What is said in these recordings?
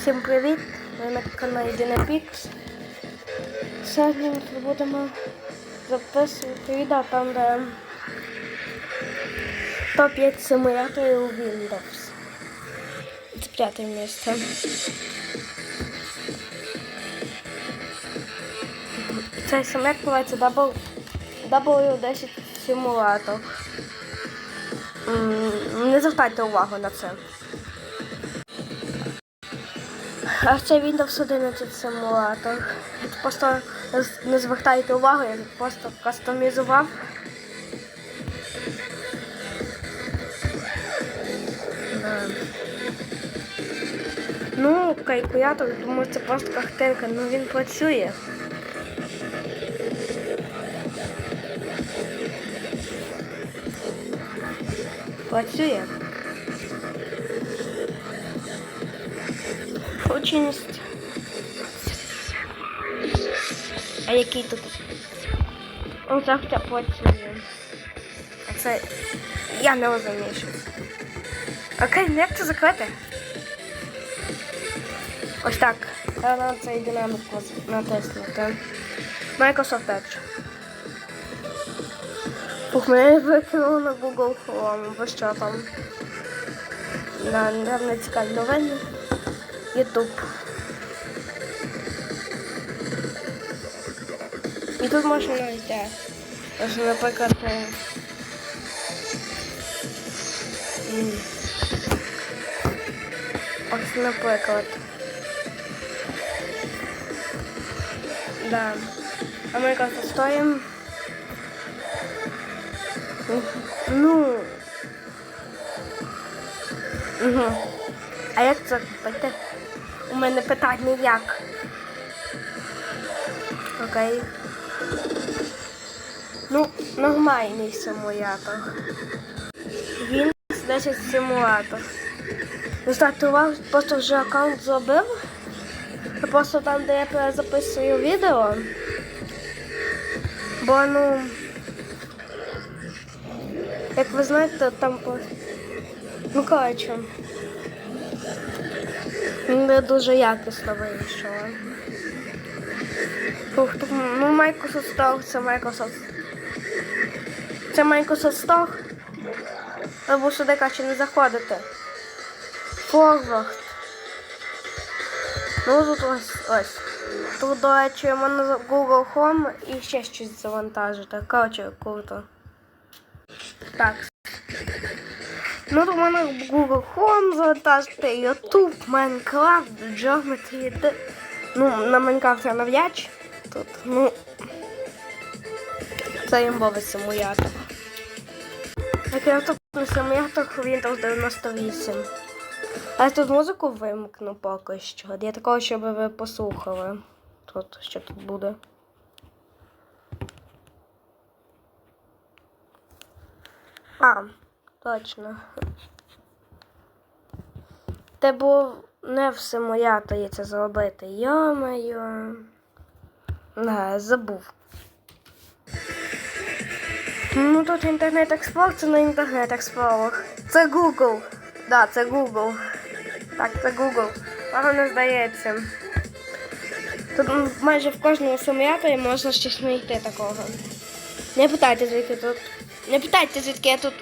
Всім привіт! Ви на каналі Динапікс. Сьогодні ми будемо записувати відео там, де топ-5 симуляторів у Windows. Це п'яте місце. Цей симулятор називається W- W10 симулятор. Не звертайте увагу на це. А це Windows 11 симулятор. Тут Просто не звертайте увагу, я тут просто кастомізував. Да. Ну, калькулятор, тому це просто картинка, ну він працює. Працює. Точність. А який тут? Он завтра працює. А це я не розумію. Окей, ну як це закрити? Ось так. Треба цей динамик роз- натиснути. Microsoft Edge. Ух, мене викинуло на Google Chrome. Бо що там? Да, не цікаві новини. Ютуб. І тут можна знайти. Ось, наприклад, е, м, ось, наприклад. Да. А ми якраз стоїмо. Ну. Угу. А як це купити? У мене питання як. Окей. Ну, нормальний симулятор. Він 10 симулятор. Достатньо увагу, просто вже аккаунт зробив. Просто там, де я перезаписую відео. Бо ну. Як ви знаєте, там по. Ну коротше. Не дуже якісно вийшло. Ну, Microsoft Store, це Microsoft. Це Microsoft Store. Або сюди краще не заходити. Forward. Ну тут ось ось. Тут, до речі, мене Google Home і ще щось завантажити. Коротше, круто. Так. Ну, в мене Google Home завантажити, YouTube, Minecraft, Geometry. Д- Ну, на Майнкрафт я нав'яч. Тут, ну. Це імбовий симулятор. Який наступний симулятор Windows 98. А я тут музику вимкну поки що. Я такого, щоб ви послухали. Тут, що тут буде. А, точно. Те було не в симуляторі це зробити. Йо-моє. Забув. Ну тут інтернет Explorer, це не інтернет Explorer. Це Google. Да, це Google. Так, це Google. Вам не здається. Тут майже в кожному симуляторі можна щось знайти такого. Не питайте, звідки тут. Не питайте, звідки я тут.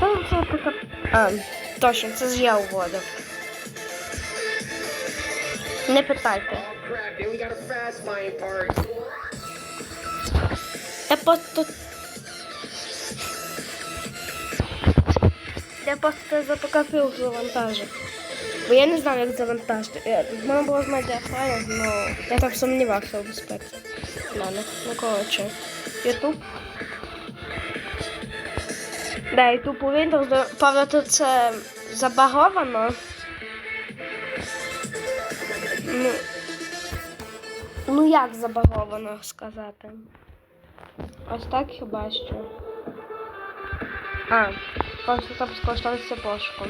Ну, це така. А, точно, це ж я уводив. Не питайте. Я просто. Я просто запокопив завантажив. Бо я не знав, як завантажити. Мене було з медіафайлом, але я так сумнівався у безпеці. Ладно, ну коротше. Ютуб. Да, Ютуб у Windows, правда, тут це забаговано. Ну, ну як забаговано сказати? Ось так хіба що. А, просто там скористатися пошуком.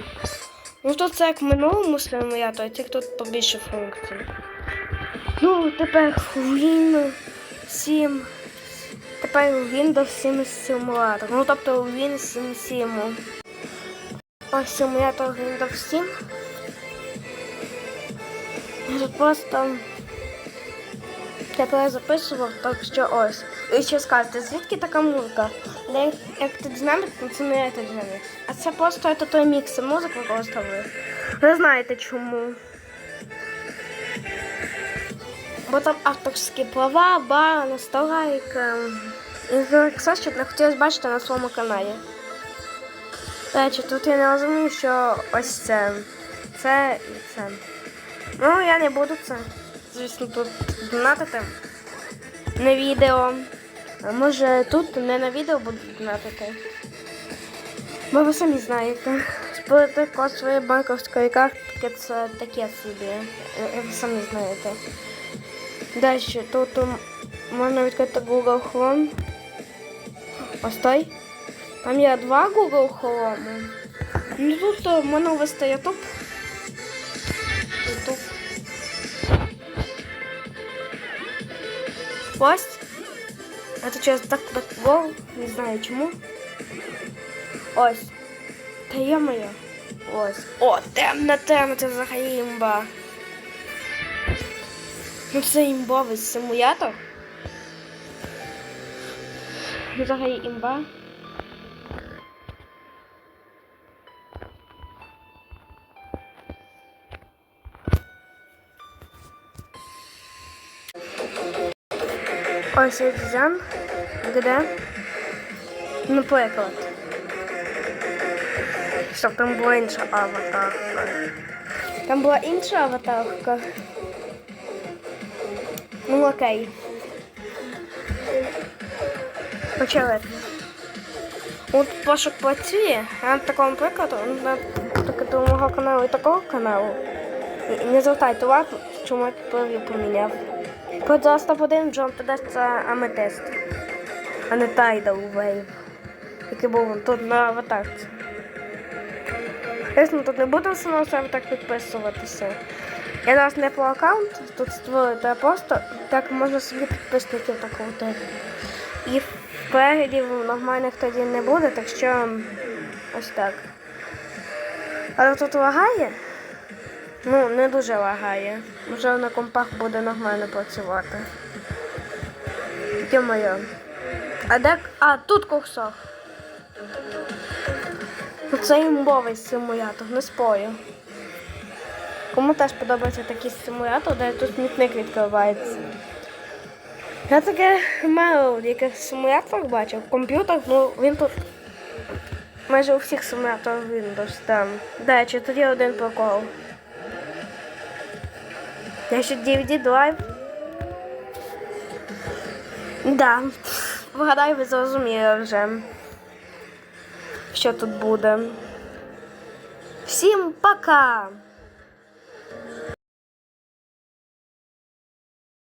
Ну тут це як в минулому симуляторі, тільки тут побільше функцій. Ну, тепер Win 7. Тепер Windows 7 симулятор. Ну тобто Win 7 7. Ось симулятор Windows 7. Я просто я перезаписував, так що ось. І ще скажете, звідки така музика? Як ти динамік, то це не це динамік. А це просто той мікс музики просто ви. Ви знаєте чому. Бо там авторські права, бар, настолайка. І все, що не хотілося бачити на своєму каналі. Речі, тут я не розумію, що ось це. Це і це. Ну, я не буду це. Звісно, тут донатити. На відео. А може тут не на відео буду донатити. Бо ви самі знаєте. Спорити код своєї банківської картки це таке собі. Ви самі знаєте. Далі тут м, можна відкрити Google Chrome. Ось той. Там є два Google Chrome. Ну тут е, можна ввести YouTube. YouTube. Ось. Это через так так гол, не знаю чому. Ось. Та є моя. Ось. О, темна темна, це взагалі імба. Ну це імбовий симулятор. Взагалі імба. Ось екзам. Де? Наприклад. Щоб там була інша аватарка. Там була інша аватарка. Ну окей. Почали. От пошук працює, а на такому прикладу, на прикладу мого каналу і такого каналу. Не звертайте увагу, чому я повів поміняв. Просто один Джон тоді це аметист, а не Тайдал Вейв, який був тут на аватарці. Ясно, тут не буду на себе так підписуватися. Я зараз не по аккаунт тут створити, а просто так можна собі підписників так крутити. І переглядів нормальних тоді не буде, так що ось так. Але тут лагає? Ну, не дуже лагає. Може на компах буде нормально працювати. Йо-моє. А де. А, тут курсор. Ну, Це імбовий симулятор, не спорю. Кому теж подобається такий симулятор, де тут смітник відкривається. Я таке мало яких симуляторах бачив. Комп'ютер, ну він тут майже у всіх симуляторах Windows там. До речі, є один прикол. Я ще DVD Drive. Да. Вгадаю, ви зрозуміли вже, що тут буде. Всім пока!